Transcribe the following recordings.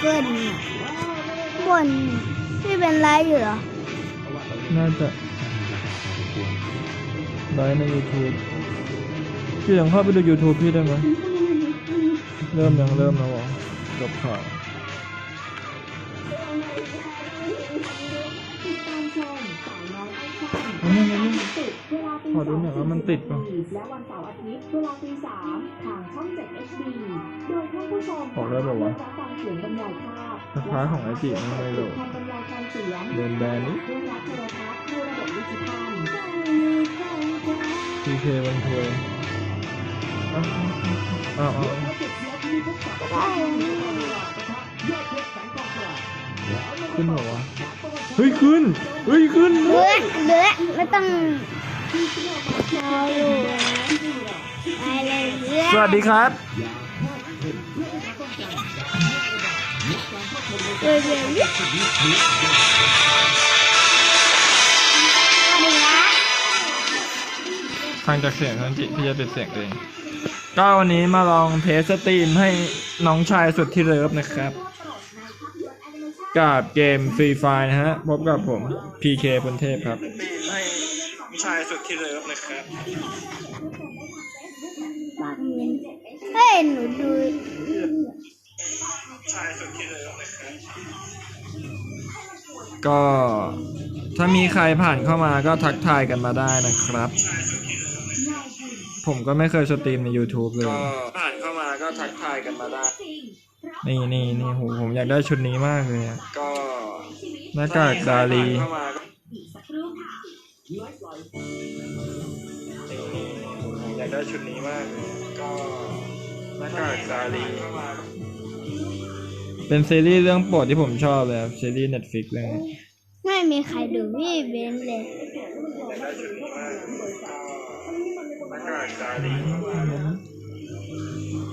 เกิลเนี่ยบนพี่เป็นไรอยู่เหรอ น่าจะไลฟ์ใน YouTube พี่ยังเข้าไปดู YouTube พี่ได้ไหม เริ่มยังเริ่มแล้วเหรอจบข่าว ขอดูหน่อยว่ามันติดปะและวันเสาร์อาทิตย์เวลาตีสามทางช่อง7 HD โดยท่านผู้ชมออกได้ปะวะรับฟังเสียงบรรยายภาพสถานของไอจีมันไม่รู้ความบรรยายการเสียงโดนแบนนี่เครื่องรับโทรทัศน์ด้วยระบบดิจิทัล PK บันเทิงอ้าวอ้าวอ้าวขึ้นเหรอวะเฮ้ยขึ้น เฮ้ยขึ้นเหลือเหลือไม่ต้อง เอาอยู่ไปเลยเหลือสวัสดีครับ เดี๋ยวเดี๋ยวเดี๋ยวหนึ่งละฟังจากเสียงทันจิพี่จะปิดเสียงเอง ก็วันนี้มาลองเทสสตรีมให้น้องชายสุดที่เลิฟนะครับ กับเกมฟรีไฟนะฮะ พบกับผม PK พลเทพครับ ให้น้อง ชายสุดที่เลิฟนะครับปากเงินเฮ้ยหนูดูชายสุดที่เลิฟนะครับก็ถ้ามีใครผ่านเข้ามาก็ทักทายกันมาได้นะครับ ผมก็ไม่เคยสตรีมใน YouTube เลย ก็ผ่านเข้ามาก็ทักทายกันมาได้ นี่นี่นี่โหผมอยากได้ชุดนี้มากเลยอะก็หน้ากากดาลี อยากได้ชุดนี้มากเลยก็หน้ากากดาลีเป็นซีรีส์เรื่องโปรดที่ผมชอบเลยครับซีรีส์ Netflix เรื่องนี้ไม่มีใครดูพี่เบนเลย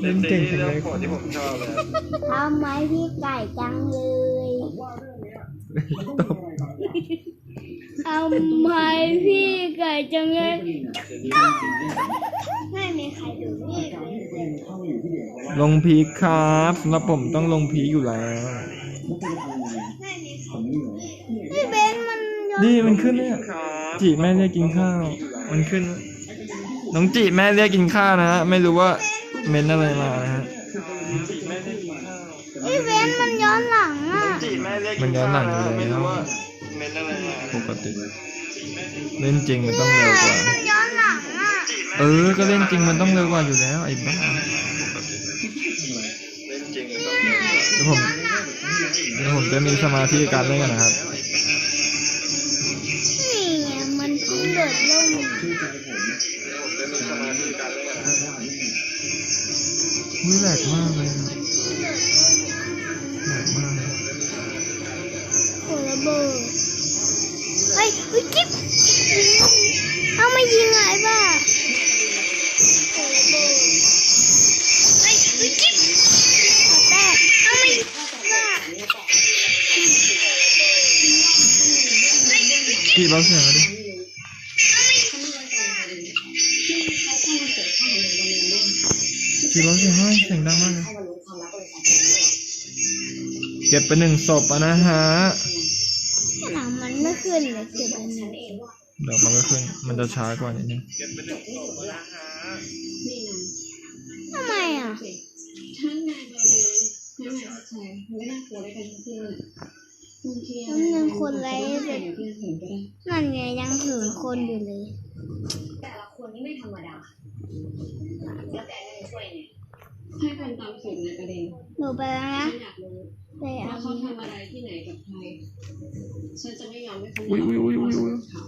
เล่นเก่งจังเลยที่ผมชอบเลยทำไมพี่ไก่จังเลยตบทำไมพี่ไก่จังเลยไม่มีใครดูพี่เบนเลยลงพีคครับสำหรับผมต้องลงพีคอยู่แล้ว พี่เบนมันย้อนนี่มันขึ้นเนี่ยจีแม่เรียกกินข้าว มันขึ้น น้องจีแม่เรียกกินข้าวนะฮะไม่รู้ว่าเมนอะไรมานะฮะพี่เบนมันย้อนหลังอะ มันย้อนหลังอยู่แล้ว ปกติ เล่นจริงมันต้องเร็วกว่ามันย้อนหลังอะเออ ก็เล่นจริงมันต้องเร็วกว่าอยู่แล้วไอ้บ้าเดี๋ยวผมเดี๋ยวผมจะมีสมาธิในการเล่นกันนะครับ นี่ไงมันเพิ่งโดดลงวิแหลกมากเลย เฮ้ยเฮ้ยจิ๊บเอามายิงไงบ้าโอ้ระเบิดเฮ้ยเฮ้ยจิ๊บแต่เอามายิงบ้ากี่เบาเสียงอะดิกี่เบาเสียงให้เสียงดังมากเลยเก็บไปหนึ่งศพอะนะฮะหนังมันไม่ ขึ้นเลยเก็บอันนี้เดี๋ยวมันก็ขึ้น มันจะช้ากว่านิดนึงทำไมอะทั้งนายบาลีทั้งนายชัดชัยไม่น่ากลัวได้กันทั้งคู่เลยบางทีมันหนึ่งคนไรเด็เด็กกที่เห็นก็ได้นั่นไงยังหืนคนอยู่เลย แต่ละคนนี่ไม่ธรรมดา แล้วแต่จะช่วยไงให้เป็นตามสูตรในประเด็นหนูไปแล้วนะฉันอยากรู้ไปว่าเอาเขาทำอะไรที่ไหนกับใครฉันจะ ไม่ยอมให้เขาอุ้ยอุ้ยอุ้ยอุ้ยอุ้ยข่าว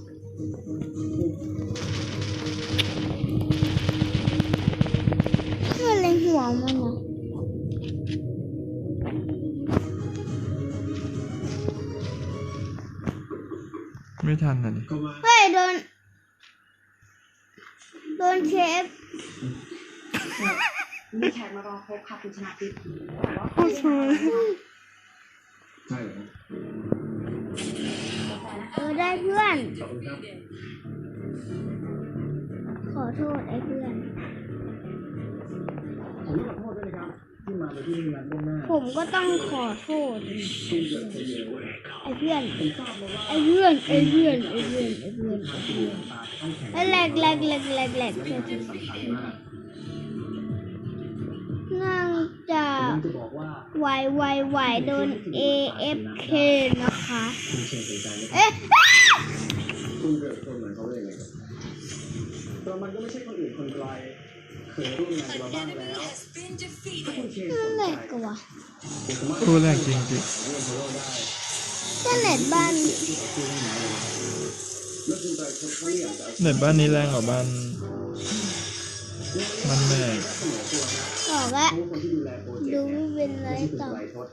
เพื่อนเล็งหัวมันนะไม่ทันอะดิเฮ้ยโดน โดนเชฟมีแขกมารอพบค่ะคุณชนะทิพย์แต่ว่าโอ้สวย เพื่อนขอโทษไอ้เพื่อน ผมขอโทษด้วยนะครับที่มาเป็นผมก็ต้องขอโทษไอ้เพื่อน ไอ้เพื่อน ไอ้เพื่อน ไอ้เพื่อนไอ้เพื่อนไอ้เพื่อนไอ้แหลกแหลกแหลกแหลกแหลกเพื่อนน่าจะไหวไหวไหวโดน AFK นะคะเอ๊ะ คุณเกิดคนเหมือนเขาได้ไงครับแต่มันก็ไม่ใช่คนอื่นคนไกลเคยร่วมงานมาบ้างแล้วถ้าคุณเชนสนั่นนแหใจละกว่าผมสามารถคู่แรกจริงจริงร่วมฮีโร่ได้ก็เน็ตบ้านที่ต่อสู้ให้น้อยเลยแล้วคุณใจเขาไม่อยากจะเอาเน็ตบ้านนี้แรงกว่าบ้านมันแม่ เสนอตัวนะบอกว่าเพราะว่าคนที่ดูแลโปรเจกดูต์เนี่ยไม่เป็นไรไม่ใช่คุณต่อไกลทศ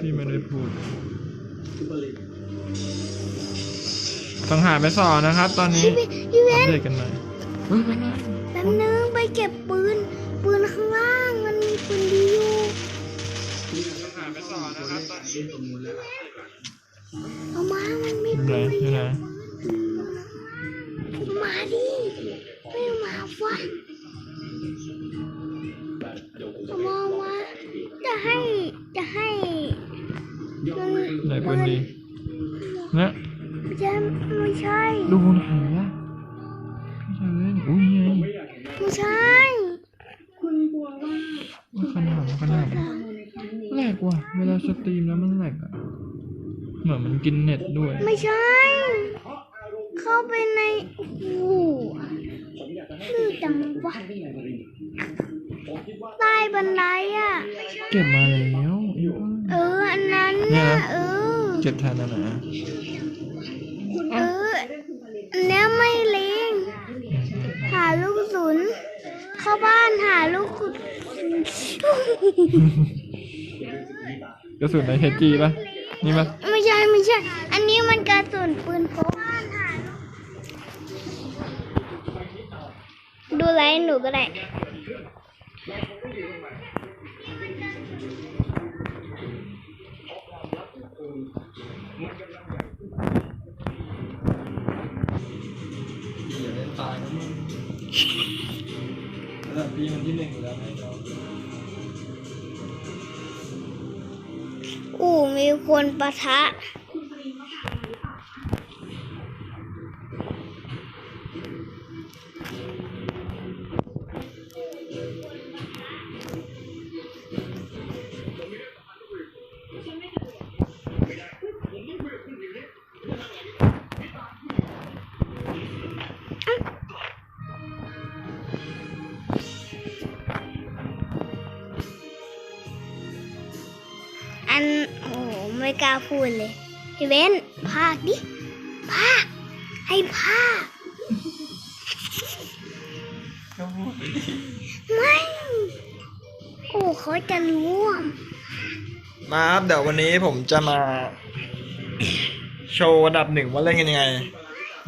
พี่ไม่ได้พูดซุปเปอร์ลีก ต้องหาไปสอนนะครับ ตอนนี้พี่พี่เวอัปนเดตกันหน่อยแป๊บนึงไปเก็บปืน ปืนข้างล่างมันมีปืนดีอยู่ต้องหาไปสอนนะครับตอนนี้เอามามันมีอยู่ไหนปืนอยู่ไหนเอามาดิไม่เอามาวะเอามาเอามาจะให้จะให้มันไหนปืนดีเนี่ยจะไม่ ใช่ ดูไหนอะพี่จะเล่นอุ้ยไงไม่ใช่ คุณกลัวว่าว่าขนาดขนาดโมในครั้งนี้แหลกว่ะ เวลาสตรีมแล้วมันแหลกอะเหมือนมันกินเน็ตด้วย ไม่ใช่ เข้าไปใน โอ้โหลื่นจังวะใต้บันไดอะ เก็บมาแล้ว เออ อันนั้นเนี่ยน่ะนะเออ เก็บแทนอันไหนอะเอออันเนี้ย ไม่เลงหาลูกกระสุนเข้าบ้านหาลูกกระสุนกระสุนในเฮจีป่ะ นี่ป่ะไม่ใช่ไม่ใช่ อันนี้มันกระสุนปืนพกบ้านหาลูกดูไลน์หนูก็ได้ ระดับพี่มันที่หนึ่งอยู่แล้วไหม่ยอมอู่มีคนปะทะ พูดเลยพี่เว้นภาคดิภาคให้ภาคไม่โอ้เขาจะร่วมมาครับเดี๋ยววันนี้ผมจะมา โชว์อันดับหนึ่งว่าเล่นกันยังไง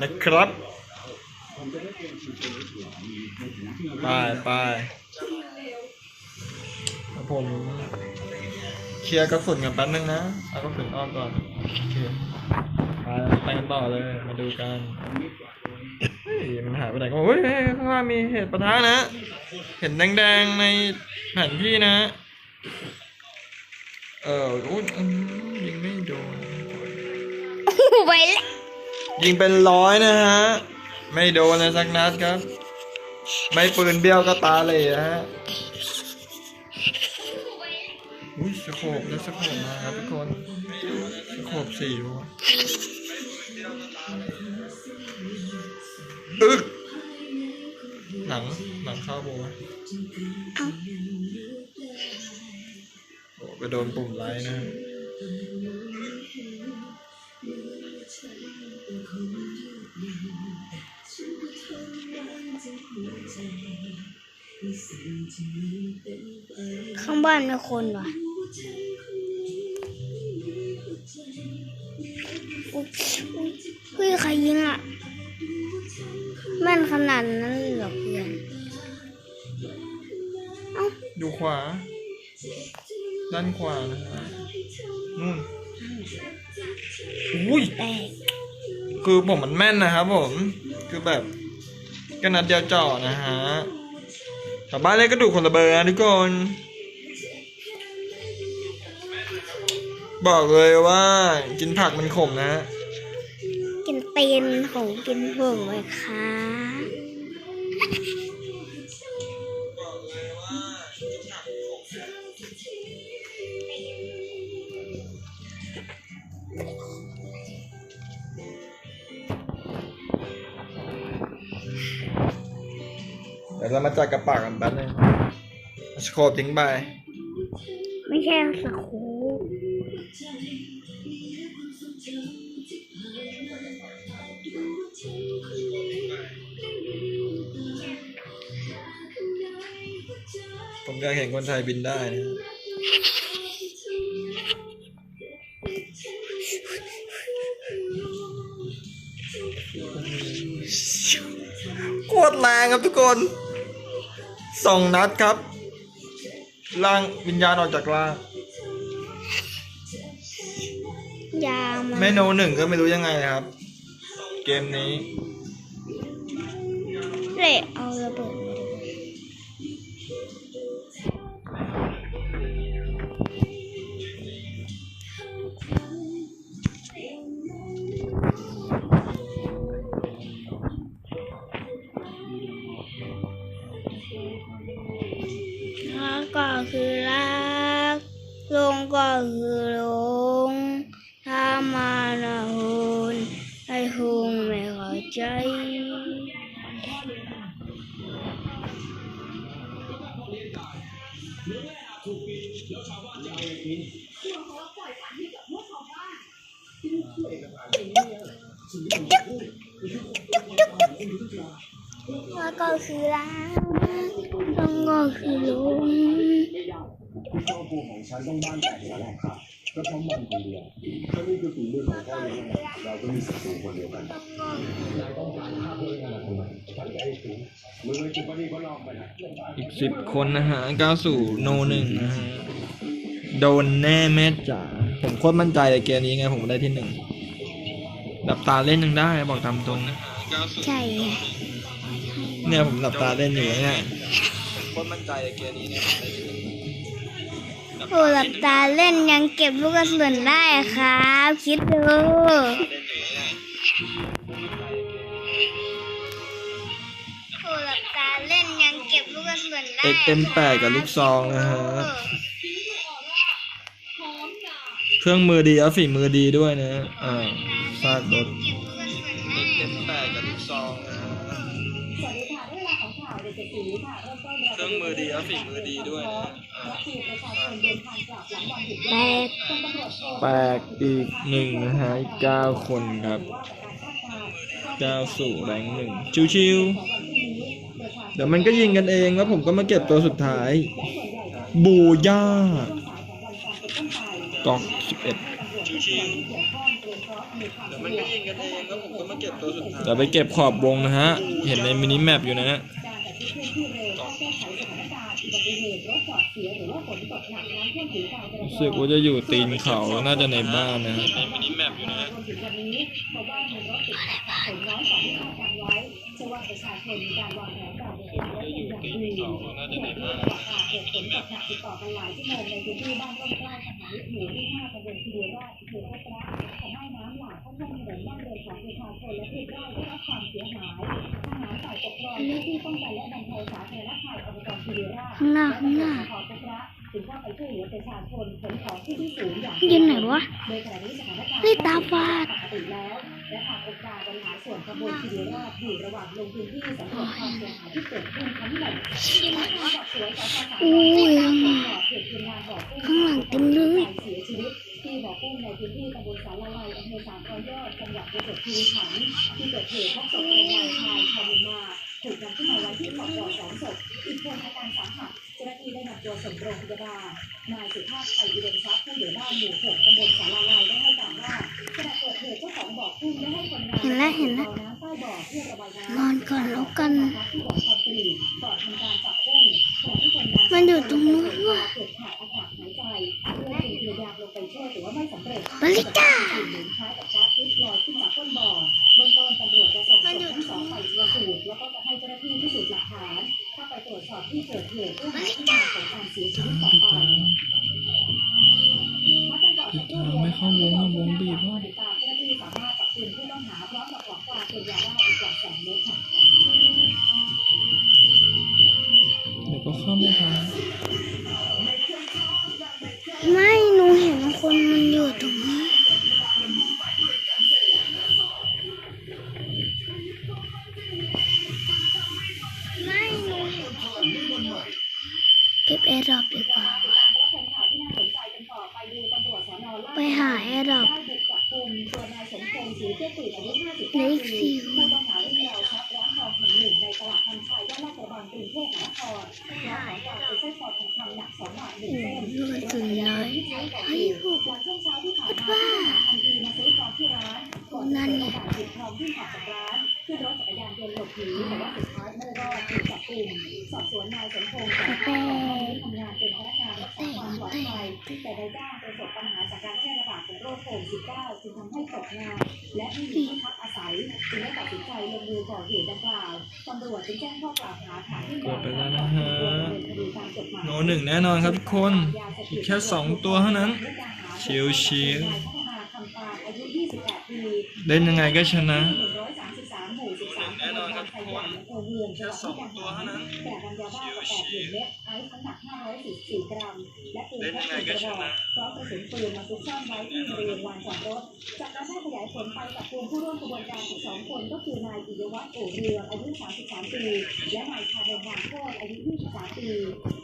นะครับไปไปผม เคลียร์กระสุนกันแป๊บนึงนะเอากระสุนออกก่อนโอเคไปไปกันต่อเลยมาดูกันเฮ้ยมันหายไปไหนก็ไม่รู้เฮ้ยเฮ้ยข้างล่างมีเหตุปะทะนะ เห็นแดงๆในแผนที่นะ เอออุ้ยอื้อยิงไม่โดนไปแล้วยิงเป็นร้อยนะฮะ ไม่โดนเลยสักนัดครับ ไม่ปืนเบี้ยวก็ตาเลยนะฮะ อุ้ยสโคบแล้วสโคบมาครับทุกคนสโคบสี่วะอึกหนังหนังเข้าบัวะโอ้ไปโดนปุ่มไลค์นะข้างบ้านมีคนว่ะ เฮ้ยใครยิงอะแม่นขนาดนั้นเลยเหรอเพื่อนเอ้าดูขวา ด้านขวานะฮะนู่นอุ้ยแตกคือผมมันแม่นนะครับผม คือแบบก็นัดเดียวเจ่อนะฮะชาวบ้านเล่นก็ดูคนละเบอร์นะทุกคน บอกเลยว่ากินผักมันขมนะกิ นตีนของกินผงเลยค่ะ เดี๋ยวเรามาจัดกระปากกันแป๊บนึงสโคปทิ้งไป ไม่ใช่สกูป ผมอยากเห็นคนไทยบินได้นะโคตรแรงครับทุกคนสองนัดครับล่างวิญญาณออกจากล่างยามาเมนูหนึ่งก็ไม่รู้ยังไงนะครับ เกมนี้เละเอาระเบิดมาดู แล้วก็คือรักแล้วก็คือลงครอครัวของฉันต้องบ้านแตกแล้วแหละครับก็เพราะมันคนเดียวถ้านี่คือฝีมือของพ่อเลี้ยงเราก็มีศัตรูคนเดียวกันนายต้องการฆ่าเพื่อนกันทำไมฉันจะให้ถึงมึงเลยจุดปนีก็ลองไปนะอีกสิบคนนะฮะก้าวสู่โนหนึ่งนะฮะโดนแน่แม่จ๋าผมโคตรมั่นใจเลยเกมนี้ไงผมได้ที่หนึ่ง หลับตาเล่นยังได้บอกตามตรงนะฮะก้าวสู่ใช่ไงเนี่ยผมหลับตาเล่นอยู่เนี่ยผมโคตรมั่นใจเลยเกมนี้เนี่ยผมได้ที่หนึ่งโอ้หลับตาเล่นยังเก็บลูกกระสุนได้ครับ คิดดูโอ้หลับตาเล่นยังเก็บลูกกระสุนได้เอ็กเอ็มแปดกับลูกซองนะฮะ เครื่องมือดีแล้วฝีมือดีด้วยนะ อ่าซากรถเอ็กเอ็มแปดกับลูกซองนะฮะสวัสดีค่ะเรื่องราวของข่าวเด็กเจ็ดสีค่ะเริ่มต้นเครื่องมือดีแล้วฝีมือดีด้วยนะอ่าคือประชาชนเดินทางกลับหลังวันหยุดแปดตำรวจโทรแปลกอีกหนึ่งนะฮะอีกเก้าคนครับว่าจากการคาดการณ์เก้าสู่แรงหนึ่งชิวๆเดี๋ยวมันก็ยิงกันเองแล้วผมก็มาเก็บตัวสุดท้าย บูย่า กอกสิบเอ็ดเดี๋ยวมันก็ยิงกันเองแล้วผมก็มาเก็บตัวสุดท้ายเดี๋ยวไปเก็บขอบวงนะฮะ เห็นในมินิแมปอยู่นะฮะรู้สึกว่าจะอยู่ตีนเขา น่าจะในบ้านนะฮะในมินิแมปอยู่นะฮะจนถึงวันนี้ชาวบ้านมีรถติดขัดสะสมน้อยกว่าที่คาดการไว้เชื่อว่าประชาชนมีกาน เกิดฝนตกหนักติดต่อกันหลายชั่วโมงในพื้นที่บ้านร่มเกล้าสถานีหมู่ที่ห้าตำบลคีรีราชอำเภอพระพระทำให้น้ำหลากเข้าท่วมถนนบ้านเรือนของประชาชนและพืชไร่ได้รับความเสียหายทหารฝ่ายปกครองเจ้าหน้าที่ป้องกันและบรรเทาสาธารณภัยอบตคีรีราชข้างหน้าข้างหน้าขอพระถึงเข้าไปช่วยเหลือประชาชนขนของที่ที่สูงอย่างยืนไหนวะโดยขณะนี้สถานการณ์เฮ้ยตาฝาดปกติแล้ว และทางองค์การบริหารส่วนตำบลคีรีราชอยู่ระหว่างลงพื้นที่สำรวจความเสียหายที่เกิดขึ้นทั้งหมดที่มาสอบสวนสพสามอุ้ยตรวข้างหจสอบเหตุคนงานบ่อกุ้งข้างหลังเต็มเลยเสียชีวิตที่บ่อกุ้งในพื้นที่ตำบลสารละลายอำเภอสามร้อยอดจังหวัดประจวบคีรีขันธ์ที่เกิดเหตุพบศพแรงงานชายชาวเมียนมาถูกนำขึ้นมาไว้ที่ขอบบ่อสองศพอีกคนอาการสาหัสเจ้าหน้าที่ได้นำตัวส่งโรงพยาบาลนายสุภาพชัยอุดมทรัพย์ผู้ใหญ่บ้านหมู่หกตำบลสาราลายได้ให้การว่า เกิดเหตุเจ้าของบ่อกุ้งได้ให้คนงานเห็นแล้วเห็นแล้วอาน้ำใต้บ่อเพื่อระบายน้ำนอนก่อนแล้วกันที่บ่อคอนกรีตก่อนทำการจับกุ้งขณะที่คนงานมันอยู่ตรงนู้นว่ะเกิดขาดอากาศหายใจเพื่อจึงพยายามลงไปช่วยแต่ว่าไม่สำเร็จบริก้าสิ่งหนึ่งคล้ายกับก๊าซพิษลอยขึ้นจากก้นบ่อเบื้องต้นตำรวจจะส่งศพทั้งสองไปชันสูตรแล้วก็จะให้เจ้าหน้าที่พิสูจน์หลักฐานเข้าไปตรวจสอบที่เกิดเหตุเพื่อหาที่มาของการเสียชีวิตต่อไปพักกันก่อนผิดทางไม่เข้าวงอะวงบีบว่า สามารถจับกลุ่มผู้ต้องหาพร้อมกับของกลางเป็นยาบ้าอีกกว่าสองเมตรค่ะเดี๋ยวก็เข้าไม่ทัน พง โนหนึ่งแน่นอนครับทุกคน อีกแค่สองตัวเท่านั้นชิวๆนายพัฒนาคำปานอายุ28ปีเล่นยังไงก็ชนะ อำเภอเมืองจังหวัดมุกดาหารแต่บรรยาบ้ากว่า8หมื่นเม็ดไอซ์น้ำหนัก544กรัม และปืนพกหนึ่งกระบอกพร้อมกระสุนปืนมาซุกซ่อนไว้ที่บริเวณลานจอดรถ จากนั้นได้ขยายผลไปจับกลุ่มผู้ร่วมกระบวนการอีกสองคนก็คือนายปิยวัฒน์โอเรืองอายุ33ปี และนายชาเดนบางโคตรอายุ23ปี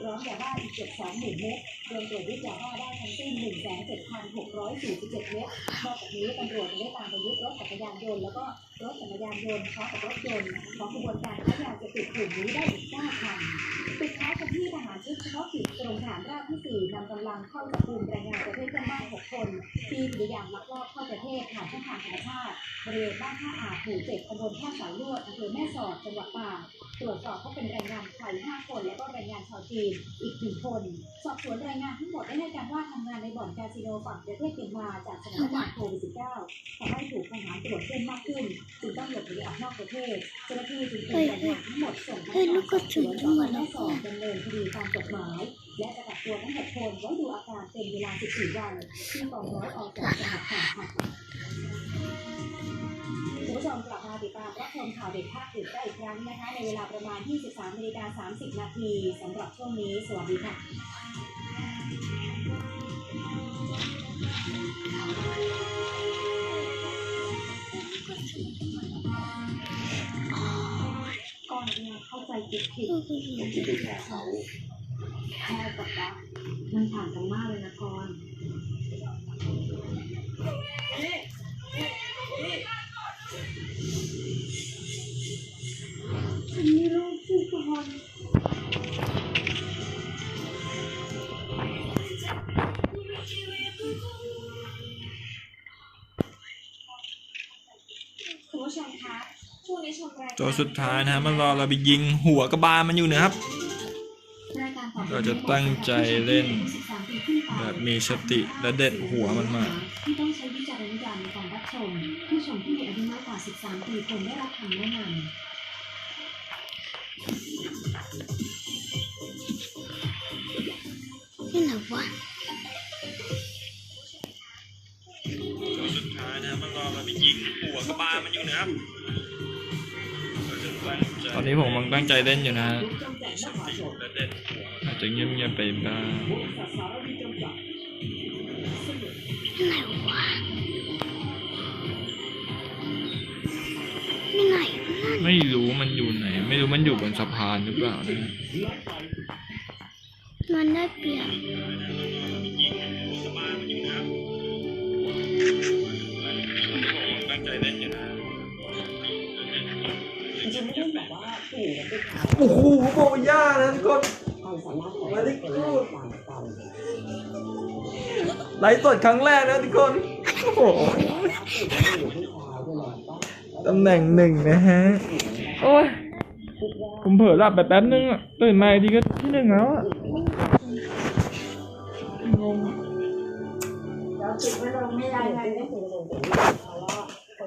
พร้อมยาบ้าอีกเกือบ2หมื่นเม็ดรวมตรวจยึดยาบ้าได้ทั้งสิ้น1,7,647เม็ดนอกจากนี้ตำรวจยังได้ตามไปยึดรถจักรยานยนต์แล้วก็ รถจักรยานยนต์พร้อมกับรถยนต์ของกระบวนการค้ายาเสพติดกลุ่มนี้ได้อีก9คันปิดท้ายกันที่ทหารชุดเฉพาะกิจกรมทหารราบที่ 4นำกำลังเข้าจับกลุ่มแรงงานประเทศเพื่อนบ้าน6คนที่พยายามลักลอบเข้าประเทศผ่านช่องทางธรรมชาติบริเวณบ้านท่าอาจหมู่เจ็ดตำบลท่าสายลวดอำเภอแม่สอดจังหวัดตาก ตรวจสอบพบเป็นแรงงานไทย5คนแล้วก็แรงงานชาวจีนอีกหนึ่คน สอบสวนแรงงานทั้งหมดได้ให้การว่าทำงานในบ่อนคาสิโนฝั่งประเทศเมียนมาจากสถานการณ์โควิด -19 ทำให้ถูกทหารตรวจเข้มมากขึ้นจึงต้องหลบหนีออกนอกประเทศเจ้าหน้าที่จึงคุมแรงงานทั้งหมดส่งพนักงานลูกกระสุนแล้วสอบดำเนินคดีตามกฎหมาย และจะกักตัวทั้งหกคนไว้ดูอาการเป็นเวลา 14 วันที่กองร้อยออกจากจังหวัดตากค่ะ คุณผู้ชมกลับมาติดตามรับชมข่าวเด็กภาคอื่นได้อีกครั้งนะคะ ในเวลาประมาณ 23นาฬิกา30 นาทีสำหรับช่วงนี้ สวัสดีค่ะก่อนเนี่ยเข้าใจผิดผิดลูกกระสุนแชร์เขาแค่กับรักมันต่างกันมากเลยนะกรณ์ ตัวสุดท้ายนะฮะมันรอเราไปยิงหัวกระบาลมันอยู่นะครับรายการต่อไปเราจะตั้งใจเล่น13ปีขึ้นไปแบบมีสติและเด็ดหัวมันมาที่ต้องใช้วิจารณญาณในการรับชมผู้ชมที่มีอายุน้อยกว่า 13 ปีควรได้รับคำแนะนำนี่ไหนวะตัวสุดท้ายนะมันรอเราไปยิงหัวกระบาลมันอยู่นะครับต อนนี้ผมกำลังตั้งใจเล่นอยู่นะฮะและเด็ดหัวอาจจะเงียบๆไปบ้างนี่ไหนวะนี่ไหนวะนั่นไม่รู้มันอยู่ไหน ไม่รู้มันอยู่บนสะพานหรือเปล่านะมันได้เปรียบตั้งใจเล่น โอ้โหโบย่านะทุกคนความสามารถของมาดิกูต่างกันไลฟ์สดครั้งแรกนะทุกคนโอ้โหอยู่ที่เท้าด้วยนะต้องตำแหน่งหนึ่งนะฮะ โอ้ย ผมเผลอหลับไปแป๊บนึงอะตื่นมาอีกทีก็ที่หนึ่งแล้วอะงงแล้วคิดว่าเราไม่ได้ไงไม่ถึง